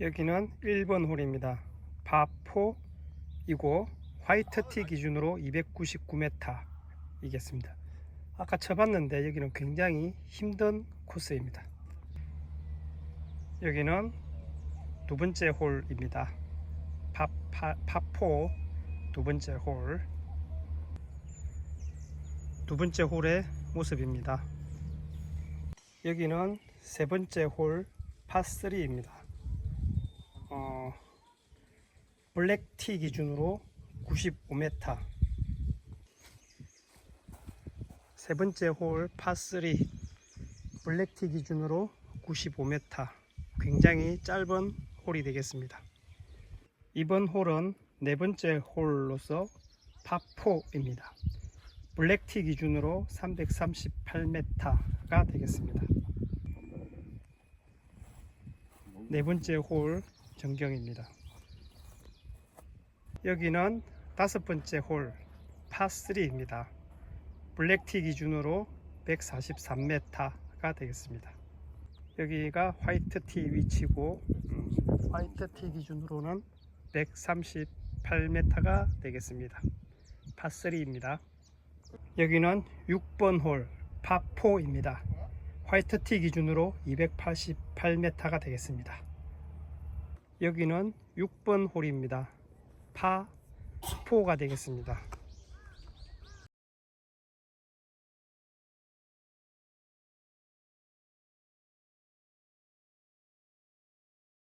여기는 1번 홀입니다. 파포이고 화이트티 기준으로 299m 이겠습니다. 아까 쳐봤는데 여기는 굉장히 힘든 코스입니다. 여기는 두 번째 홀입니다. 파포 두 번째 홀. 두 번째 홀의 모습입니다. 여기는 세 번째 홀 파3입니다. 어, 블랙티 기준으로 95m. 세 번째 홀 파3 블랙티 기준으로 95m. 굉장히 짧은 홀이 되겠습니다. 이번 홀은 네 번째 홀로서 파4입니다. 블랙티 기준으로 338m가 되겠습니다. 네 번째 홀 전경입니다. 여기는 다섯 번째 홀 파3입니다. 블랙티 기준으로 143m가 되겠습니다. 여기가 화이트티 위치고 음, 화이트티 기준으로는 138m가 되겠습니다. 파3입니다. 여기는 6번 홀 파4입니다. 화이트티 기준으로 288m가 되겠습니다. 여기는 6번 홀입니다. 파 4가 되겠습니다.